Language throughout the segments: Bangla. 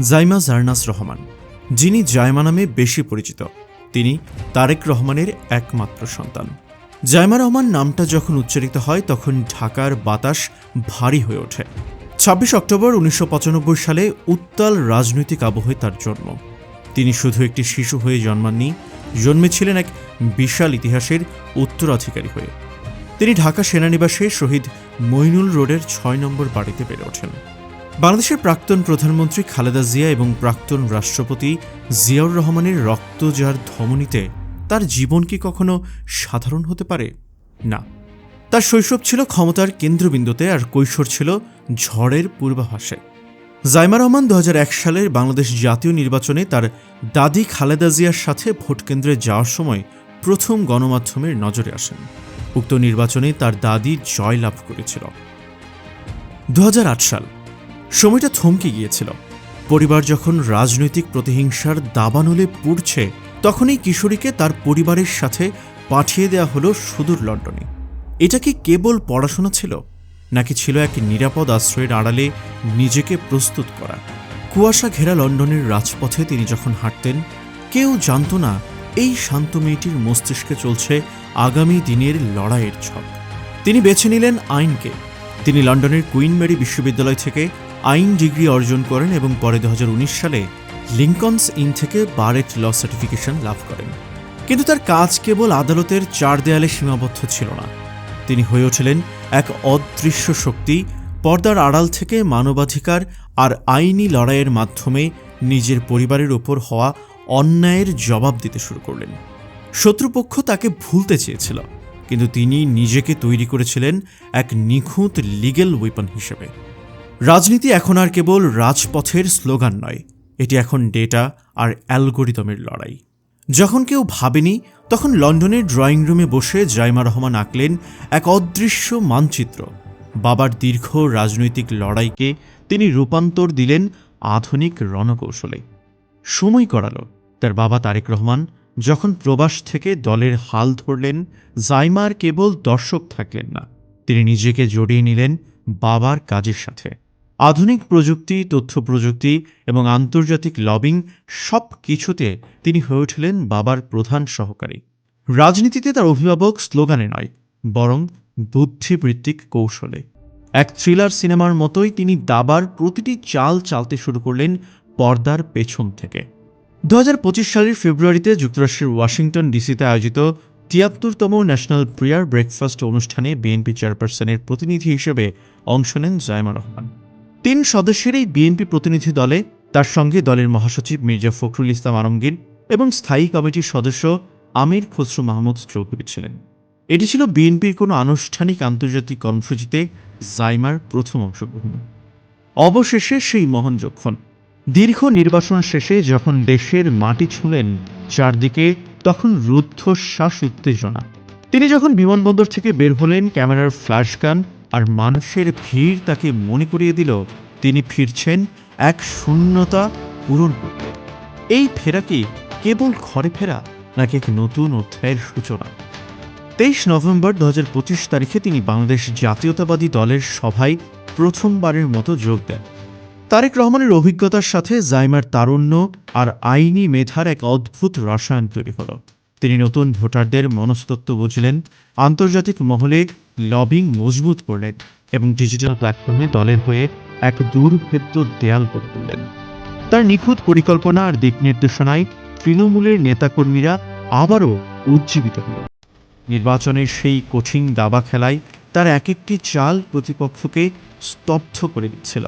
জাইমা জার্নাস রহমান, যিনি জায়মা নামে বেশি পরিচিত। তিনি তারেক রহমানের একমাত্র সন্তান। জায়মা রহমান নামটা যখন উচ্চারিত হয়, তখন ঢাকার বাতাস ভারী হয়ে ওঠে। ছাব্বিশ অক্টোবর উনিশশো পঁচানব্বই সালে উত্তাল রাজনৈতিক আবহে তার জন্ম। তিনি শুধু একটি শিশু হয়ে জন্মাননি, জন্মেছিলেন এক বিশাল ইতিহাসের উত্তরাধিকারী হয়ে। তিনি ঢাকা সেনানিবাসে শহীদ মইনুল রোডের ছয় নম্বর বাড়িতে বেড়ে ওঠেন। বাংলাদেশের প্রাক্তন প্রধানমন্ত্রী খালেদা জিয়া এবং প্রাক্তন রাষ্ট্রপতি জিয়াউর রহমানের রক্তজার ধমনীতে, তার জীবন কি কখনো সাধারণ হতে পারে? না। তার শৈশব ছিল ক্ষমতার কেন্দ্রবিন্দুতে আর কৈশোর ছিল ঝড়ের পূর্বাভাসে। জাইমা রহমান দু হাজার এক সালের বাংলাদেশ জাতীয় নির্বাচনে তার দাদি খালেদা জিয়ার সাথে ভোটকেন্দ্রে যাওয়ার সময় প্রথম গণমাধ্যমের নজরে আসেন। উক্ত নির্বাচনে তার দাদি জয়লাভ করেছিল। দু হাজার আট সাল সময়টা থমকে গিয়েছিল। পরিবার যখন রাজনৈতিক প্রতিহিংসার দাবানলে পুড়ছে, তখনই কিশোরীকে তার পরিবারের সাথে পাঠিয়ে দেওয়া হলো সুদূর লন্ডনে। এটা কি কেবল পড়াশোনা ছিল, নাকি ছিল এক নিরাপদ আশ্রয়ের আড়ালে নিজেকে প্রস্তুত করা? কুয়াশা ঘেরা লন্ডনের রাজপথে তিনি যখন হাঁটতেন, কেউ জানত না এই শান্ত মেয়েটির মস্তিষ্কে চলছে আগামী দিনের লড়াইয়ের ছক। তিনি বেছে নিলেন আইনকে। তিনি লন্ডনের কুইন মেরি বিশ্ববিদ্যালয় থেকে আইন ডিগ্রি অর্জন করেন এবং পরে দু হাজার উনিশ সালে লিঙ্কনস ইন থেকে বারেট ল সার্টিফিকেশন লাভ করেন। কিন্তু তার কাজ কেবল আদালতের চার দেয়ালে সীমাবদ্ধ ছিল না। তিনি হয়ে ওঠেন এক অদৃশ্য শক্তি, পর্দার আড়াল থেকে মানবাধিকার আর আইনি লড়াইয়ের মাধ্যমে নিজের পরিবারের ওপর হওয়া অন্যায়ের জবাব দিতে শুরু করলেন। শত্রুপক্ষ তাকে ভুলতে চেয়েছিল, কিন্তু তিনি নিজেকে তৈরি করেছিলেন এক নিখুঁত লিগেল ওয়েপন হিসেবে। রাজনীতি এখন আর কেবল রাজপথের স্লোগান নয়, এটি এখন ডেটা আর অ্যালগোরিদমের লড়াই। যখন কেউ ভাবেনি, তখন লন্ডনের ড্রয়িং রুমে বসে জাইমা রহমান আঁকলেন এক অদৃশ্য মানচিত্র। বাবার দীর্ঘ রাজনৈতিক লড়াইকে তিনি রূপান্তর দিলেন আধুনিক রণকৌশলে। সময় করালো তার বাবা তারেক রহমান যখন প্রবাস থেকে দলের হাল ধরলেন, জাইমার কেবল দর্শক থাকলেন না, তিনি নিজেকে জড়িয়ে নিলেন বাবার কাজের সাথে। আধুনিক প্রযুক্তি, তথ্য প্রযুক্তি এবং আন্তর্জাতিক লবিং সব কিছুতে তিনি হয়ে উঠলেন বাবার প্রধান সহকারী। রাজনীতিতে তার অভিভাবক স্লোগানে নয়, বরং বুদ্ধিবৃত্তিক কৌশলে। এক থ্রিলার সিনেমার মতোই তিনি দাবার প্রতিটি চাল চালতে শুরু করলেন পর্দার পেছন থেকে। দু হাজার পঁচিশ সালের ফেব্রুয়ারিতে যুক্তরাষ্ট্রের ওয়াশিংটন ডিসিতে আয়োজিত তিয়াত্তরতম ন্যাশনাল প্রেয়ার ব্রেকফাস্ট অনুষ্ঠানে বিএনপি চেয়ারপারসনের প্রতিনিধি হিসেবে অংশ নেন জায়মা রহমান। তিন সদস্যের এই বিএনপি প্রতিনিধি দলে, তার সঙ্গে দলের মহাসচিব মির্জা ফখরুল ইসলাম আলমগীর এবং স্থায়ী কমিটির সদস্য আমির খসরু মাহমুদ চৌধুরী ছিলেন। এটি ছিল বিএনপির কোনো আনুষ্ঠানিক আন্তর্জাতিক কর্মসূচিতে জাইমার প্রথম অংশগ্রহণ। অবশেষে সেই মহান যক্ষণ। দীর্ঘ নির্বাচন শেষে যখন দেশের মাটি ছুঁলেন চারদিকে, তখন রুদ্ধশ্বাস, উত্তেজনা। তিনি যখন বিমানবন্দর থেকে বের হলেন, ক্যামেরার ফ্ল্যাশ গান আর মানুষের ভিড় তাকে মনে করিয়ে দিল, তিনি ফিরছেন এক শূন্যতা পূরণ করতে। এই ফেরা কি কেবল ঘরে ফেরা নাকি এক নতুন অধ্যায়ের সূচনা? তেইশ নভেম্বর দু হাজার পঁচিশ তারিখে তিনি বাংলাদেশ জাতীয়তাবাদী দলের সভায় প্রথমবারের মতো যোগ দেন। তারেক রহমানের অভিজ্ঞতার সাথে জাইমার তারুণ্য আর আইনি মেধার এক অদ্ভুত রসায়ন তৈরি হলো। তিনি নতুন ভোটারদের মনস্তত্ত্ব বুঝলেন, আন্তর্জাতিক মহলে লবিং মজবুত করলেন এবং ডিজিটাল প্ল্যাটফর্মে দলের হয়ে এক দুর্ভেদ্য দেয়াল গড়ে তুললেন। তার নিখুঁত পরিকল্পনা আর দিক নির্দেশনায় তৃণমূলের নেতাকর্মীরা আবারও উজ্জীবিত হল। নির্বাচনের সেই কঠিন দাবা খেলায় তার এক একটি চাল প্রতিপক্ষকে স্তব্ধ করে দিচ্ছিল।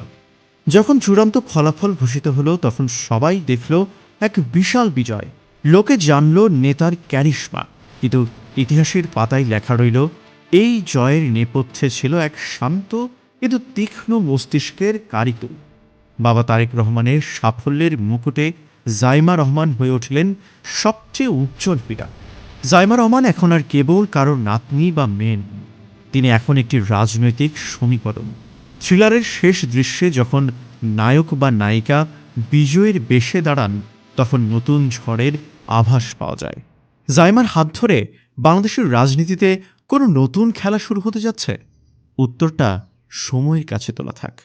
যখন চূড়ান্ত ফলাফল ঘোষিত হলো, তখন সবাই দেখল এক বিশাল বিজয়। লোকে জানল নেতার ক্যারিশমা। কিন্তু ইতিহাসের পাতায় লেখা রইল এই জয়ের নেপথ্যে ছিল এক শান্ত কিন্তু তীক্ষ্ণ মস্তিষ্কের কারিগর বাবা তারেক রহমানের সাফল্যের মুকুটে জাইমা রহমান হয়ে উঠলেন সবচেয়ে উজ্জ্বল পীড়া জাইমা রহমান এখন আর কেবল কারও নাতনি বা মেয়ে নন। তিনি এখন একটি রাজনৈতিক সমীকরণ। থ্রিলারের শেষ দৃশ্যে যখন নায়ক বা নায়িকা বিজয়ের বেশে দাঁড়ান, তখন নতুন ঝড়ের আভাস পাওয়া যায়। জাইমার হাত ধরে বাংলাদেশের রাজনীতিতে কোনো নতুন খেলা শুরু হতে যাচ্ছে? উত্তরটা সময়ের কাছে তোলা থাক।